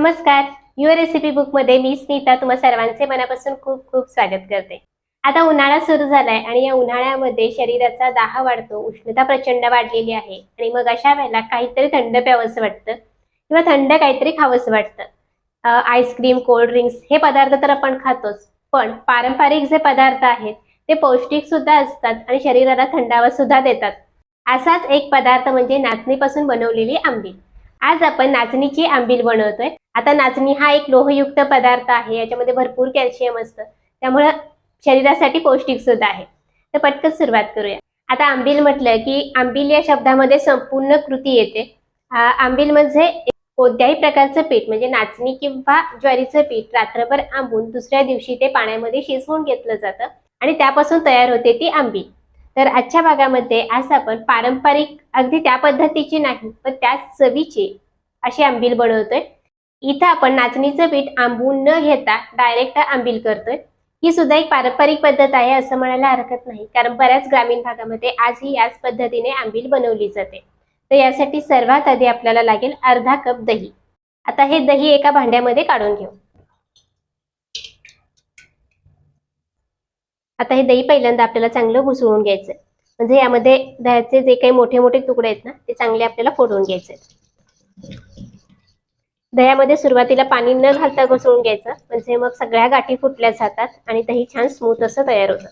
नमस्कार. Your recipe बुकमध्ये मी स्मिता तुम्हा सर्वांचे मनापासून खूप खूप स्वागत करते. आता उन्हाळा सुरू झालाय आणि या उन्हाळ्यामध्ये शरीराचा दाह वाढतो उष्णता प्रचंड वाढलेली आहे आणि मग अशा वेळेला काहीतरी थंड प्यावंसं वाटतं किंवा थंड काहीतरी खावंसं वाटतं. आईस्क्रीम कोल्ड ड्रिंक्स हे पदार्थ तर आपण खातोच पण पारंपरिक जे पदार्थ आहेत ते पौष्टिक सुद्धा असतात आणि शरीराला थंडावा सुद्धा देतात. असाच एक पदार्थ म्हणजे नाचणीपासून बनवलेली आंबील आज आपण नाचणीची आंबील बनवतोय. आता नाचणी हा एक लोहयुक्त पदार्थ आहे याच्यामध्ये भरपूर कॅल्शियम असतं. त्यामुळं शरीरासाठी पौष्टिक सुद्धा आहे. तर पटकन सुरुवात करूया. आता आंबील म्हटलं की आंबील या शब्दामध्ये संपूर्ण कृती येते. आंबील म्हणजे कोणत्याही प्रकारचं पीठ म्हणजे नाचणी किंवा ज्वारीचं पीठ रात्रभर आंबून दुसऱ्या दिवशी ते पाण्यामध्ये शिजवून घेतलं जातं आणि त्यापासून तयार होते ती आंबील. तर आजच्या भागामध्ये आज आपण पारंपरिक अगदी त्या पद्धतीची नाही पण त्याच चवीची अशी आंबील बनवतोय. इथं आपण नाचणीचं पीठ आंबून न घेता डायरेक्ट आंबील करतोय. ही सुद्धा एक पारंपरिक पद्धत आहे असं म्हणायला हरकत नाही. कारण बऱ्याच ग्रामीण भागामध्ये आजही याच पद्धतीने आंबील बनवली जाते. तर यासाठी सर्वात आधी आपल्याला लागेल अर्धा कप दही. आता हे दही एका भांड्यामध्ये काढून घेऊ. आता हे दही पहिल्यांदा आपल्याला चांगलं घुसळून घ्यायचं म्हणजे यामध्ये दह्याचे जे काही मोठे मोठे तुकडे आहेत ना ते चांगले आपल्याला फोडून घ्यायचे दह्यामध्ये सुरुवातीला पाणी न घालता घुसळून घ्यायचं. म्हणजे मग सगळ्या गाठी फुटल्या जातात आणि दही छान स्मूथ असं तयार होतं.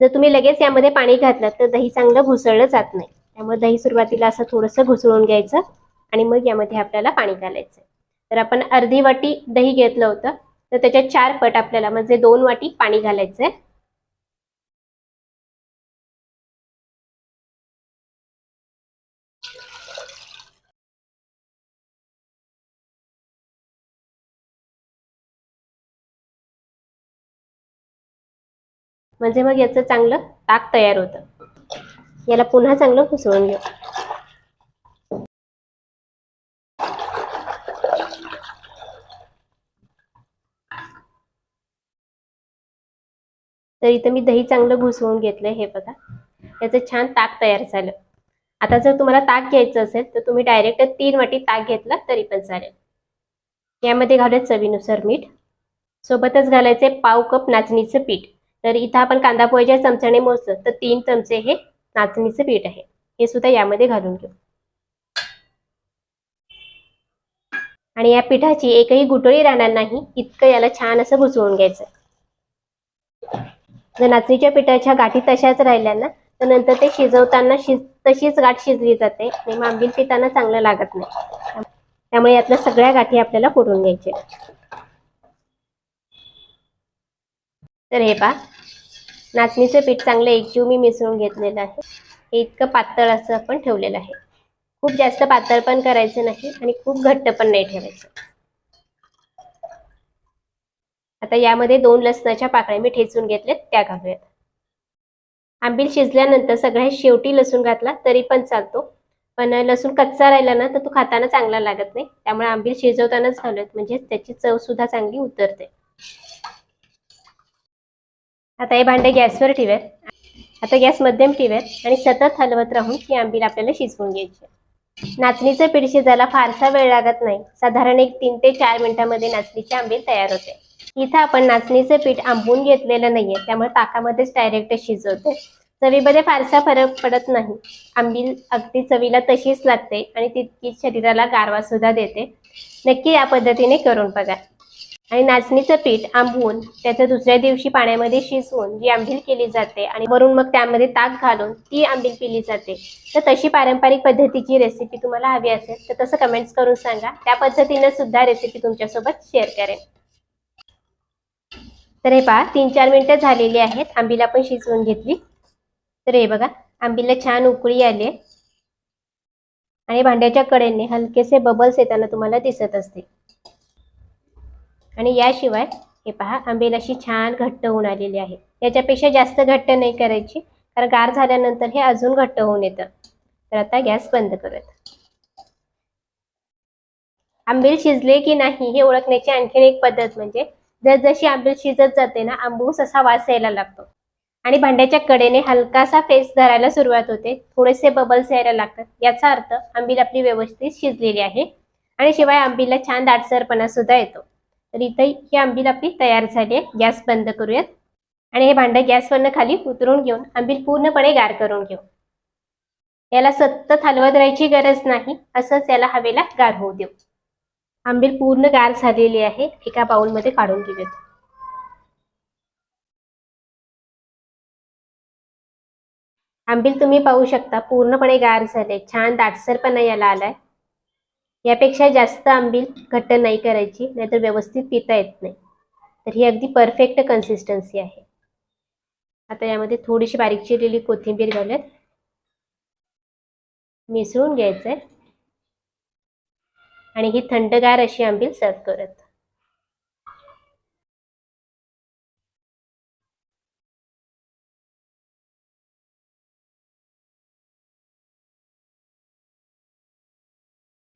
जर तुम्ही लगेच यामध्ये पाणी घातलं तर दही चांगलं घुसळलं जात नाही. त्यामुळे दही सुरुवातीला असं थोडंसं घुसळून घ्यायचं आणि मग यामध्ये आपल्याला पाणी घालायचं. तर आपण अर्धी वाटी दही घेतलं होतं. तर त्याच्या चार पट आपल्याला म्हणजे दोन वाटी पाणी घालायचंय. म्हणजे मग याचं चांगलं ताक तयार होतं. याला पुन्हा चांगलं घुसळून घेऊ. तर इथं मी दही चांगलं घुसवून घेतलंय हे बघा. याचं छान ताक तयार झालं. आता जर तुम्हाला ताक घ्यायचं असेल तर तुम्ही डायरेक्ट तीन वाटी ताक घेतला तरी पण चालेल. यामध्ये घालूया चवीनुसार मीठ. सोबतच घालायचे पाव कप नाचणीचं पीठ. तर इथं आपण कांदा पोह्याच्या चमच्याने मोजलं तर तीन चमचे हे नाचणीचं पीठ आहे. हे सुद्धा यामध्ये घालून घेऊ. आणि या पिठाची एकही गुटळी राहणार नाही इतकं याला छान असं भुसवून घ्यायचं. जर नाचणीच्या पिठाच्या गाठी तशाच राहिल्या ना तर नंतर ते शिजवताना शिज तशीच गाठ शिजली जाते आणि मांबील पिताना चांगलं लागत नाही. त्यामुळे यातल्या सगळ्या गाठी आपल्याला फोडून घ्यायच्या तर हे पहा. नाचणीचं पीठ चांगलं एकजीव मी मिसळून घेतलेलं आहे. हे इतकं पातळ असं आपण ठेवलेलं आहे. खूप जास्त पातळ पण करायचं नाही आणि खूप घट्ट पण नाही ठेवायचं. आता यामध्ये दोन लसणाच्या पाकळ्या मी ठेचून घेतल्यात त्या घालूयात. आंबील शिजल्यानंतर सगळ्यात शेवटी लसूण घातला तरी पण चालतो. पण लसूण कच्चा राहिला ना तर तो खाताना चांगला लागत नाही. त्यामुळे आंबील शिजवतानाच घालूयात. म्हणजे त्याची चव सुद्धा चांगली उतरते. आता हे भांडे गॅसवर ठेवूयात. आता गॅस मध्यम ठेवूयात आणि सतत हलवत राहून ही आंबील आपल्याला शिजवून घ्यायची नाचणीचं पीठ शिजायला फारसा वेळ लागत नाही. साधारण एक तीन ते चार मिनिटांमध्ये नाचणीची आंबील तयार होते. इथं आपण नाचणीचं पीठ आंबून घेतलेलं नाहीये. त्यामुळे ताकामध्येच डायरेक्ट शिजवते. चवीमध्ये फारसा फरक पडत नाही. आंबील अगदी चवीला तशीच लागते आणि तितकी शरीराला गारवा सुद्धा देते. नक्की या पद्धतीने करून बघा. आणि नाचणीचं पीठ आंबवून त्याचं दुसऱ्या दिवशी पाण्यामध्ये शिजवून जी आंबील केली जाते आणि वरून मग त्यामध्ये ताक घालून ती आंबील पिली जाते. तर तशी पारंपरिक पद्धतीची रेसिपी तुम्हाला हवी असेल तर तसं कमेंट्स करून सांगा. त्या पद्धतीने सुद्धा रेसिपी तुमच्यासोबत शेअर करेन. तर हे पहा तीन चार मिनिटं झालेली आहेत. आंबीला पण शिजवून घेतली. तर हे बघा आंबीला छान उकळी आली आणि भांड्याच्या कडेने हलकेसे बबल्स येताना तुम्हाला दिसत असतील. आणि याशिवाय हे पहा आंबेल अशी छान घट्ट होऊन आलेली आहे. याच्यापेक्षा जास्त घट्ट नाही करायची कारण गार झाल्यानंतर हे अजून घट्ट होऊन येतं. तर आता गॅस बंद करत आंबील शिजले की नाही हे ओळखण्याची आणखीन एक पद्धत म्हणजे जसजशी आंबील शिजत जाते ना आंबूस असा वास यायला लागतो. आणि भांड्याच्या कडेने हलकासा फेस धरायला सुरुवात होते. थोडेसे बबल्स यायला लागतात. याचा अर्थ आंबील आपली व्यवस्थित शिजलेली आहे. आणि शिवाय आंबीला छान दाटसरपणा सुद्धा येतो. तर इथं ही आंबील आपली तयार झाली आहे. गॅस बंद करूयात. आणि हे भांडं गॅसवरनं खाली उतरून घेऊन आंबील पूर्णपणे गार करून घेऊ. याला सतत हलवत राहायची गरज नाही. असंच याला हवेला गार होऊ देऊ. आंबील पूर्ण गार झालेली आहे. एका बाउलमध्ये काढून घेऊयात. आंबील तुम्ही पाहू शकता पूर्णपणे गार झाले छान दाटसरपणा याला आलाय. यापेक्षा जास्त आंबील घट्ट नाही करायची नाहीतर व्यवस्थित पिता येत नाही. तर ही अगदी परफेक्ट कन्सिस्टन्सी आहे. आता यामध्ये थोडीशी बारीक चिरलेली कोथिंबीर घालत मिसळून घ्यायचंय. आणि ही थंडगार अशी आंबील सर्व करत.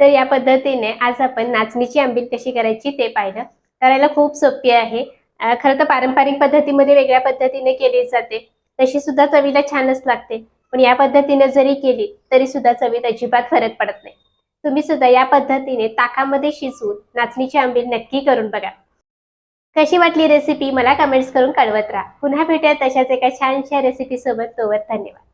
तर या पद्धतीने आज आपण नाचणीची आंबील कशी करायची ते पाहिलं. करायला खूप सोपी आहे. खरं तर पारंपरिक पद्धतीमध्ये वेगळ्या पद्धतीने केली जाते. तशी सुद्धा चवीला छानच लागते. पण या पद्धतीने जरी केली तरी सुद्धा चवीत अजिबात फरक पडत नाही. तुम्ही सुद्धा या पद्धतीने ताकामध्ये शिजवून नाचणीची आंबील नक्की करून बघा. कशी वाटली रेसिपी मला कमेंट्स करून कळवत राहा. पुन्हा भेटूया तशाच एका छानशा रेसिपी सोबत. तोवर धन्यवाद.